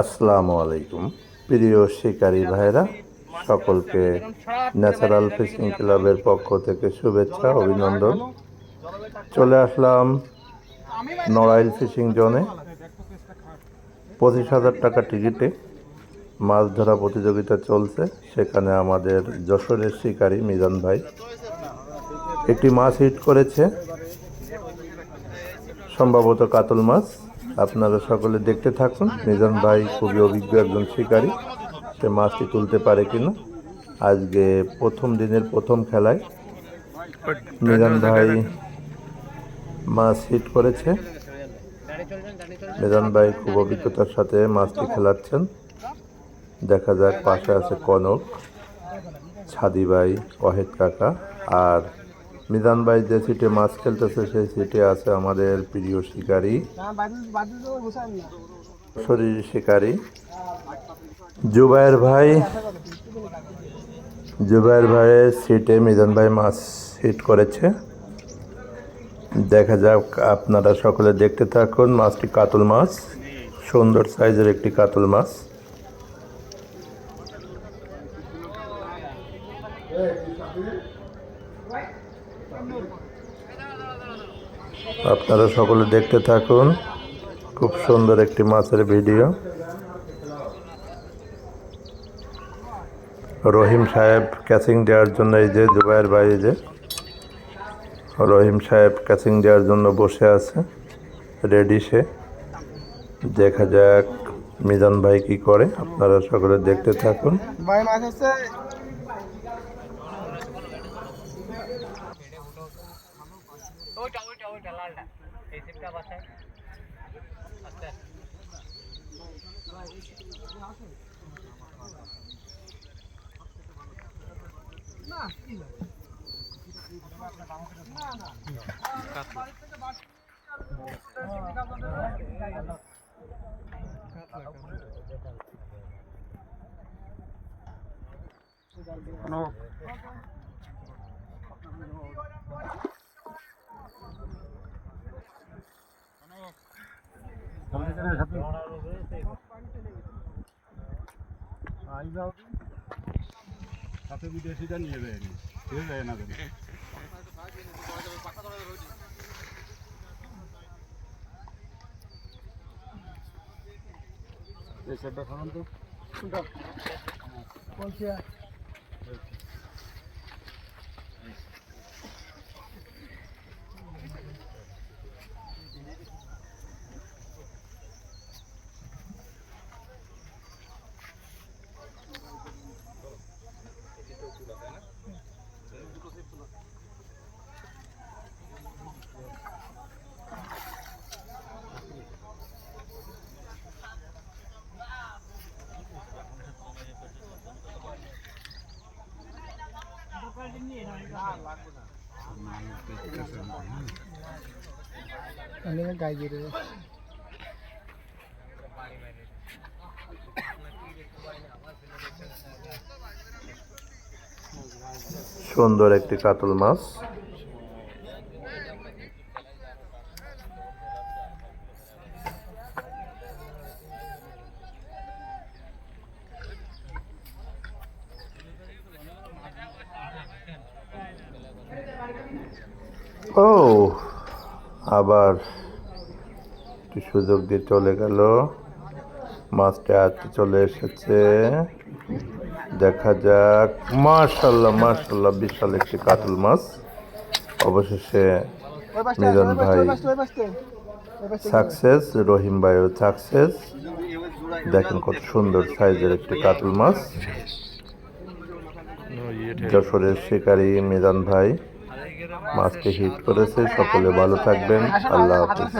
আসসালামু আলাইকুম। প্রিয় শিকারী ভাইরা সকলকে ন্যাচারাল ফিশিং ক্লাবের পক্ষ থেকে শুভেচ্ছা, অভিনন্দন। চলে আসলাম নড়াইল ফিশিং জোনে। পঁচিশ হাজার টাকা টিকিটে। মাছ ধরা প্রতিযোগিতা চলছে। সেখানে আমাদের যশোরের শিকারী মিজান ভাই একটি মাছ হিট করেছে। সম্ভবত কাতল মাছ। আপনারা সকলে দেখতে থাকুন। মিজান ভাই খুবই অভিজ্ঞ একজন শিকারী। সে মাছটি তুলতে পারে কিনা? আজকে প্রথম দিনের প্রথম খেলায় মিজান ভাই মাছ হিট করেছে। মিজান ভাই খুব অভিজ্ঞতার সাথে মাছটি খেলাচ্ছেন। দেখা যাক, পাশে আছে কনক ছাদি ভাই ওয়াহেদ কাকা আর মিজান ভাই যে সিটে মাছ খেলতেছে, সেই সিটে আছে আমাদের প্রিয় শিকারী। শরীর শিকারী। জুবাইর ভাই জুবাইর ভাইয়ের সিটে মিজান ভাই মাছ হিট করেছে। দেখা যাক, আপনারা সকলে দেখতে থাকুন মাছটি কাতল মাছ, সুন্দর সাইজের একটি কাতল মাছ। আপনারা সকলে দেখতে থাকুন। খুব সুন্দর একটি মাছের ভিডিও। রহিম সাহেব ক্যাচিং দেওয়ার জন্য এই যে জুবাইয়ের ভাই এই যে, রহিম সাহেব ক্যাচিং দেওয়ার জন্য বসে আছে। রেডি সে। দেখা যাক মিজান ভাই কি করে। আপনারা সকলে দেখতে থাকুন। ওইটা ওইটা ওইটা লালটা এই সিমটা বাসায় আচ্ছা সাথে। বিদেশিটা নিয়ে যায় ঠিক যায় না এই সেটটা খাবেন তো। গাই দিয়ে দেবে সুন্দর একটি কাতল মাছ ও, আবার সুযোগ দিয়ে চলে গেল। মাছটা হাতে চলে এসেছে। দেখা যাক। মাশাল্লাহ মাশাল্লাহ, বিশাল একটি কাতল মাছ। অবশেষে মিলন ভাই সাকসেস রহিম ভাইও সাকসেস দেখেন কত সুন্দর সাইজের একটি কাতল মাছ। যশোরের শিকারী মিজান ভাই। মাছটি হিট করেছে। সকলে ভালো থাকবেন। আল্লাহ হাফিজ।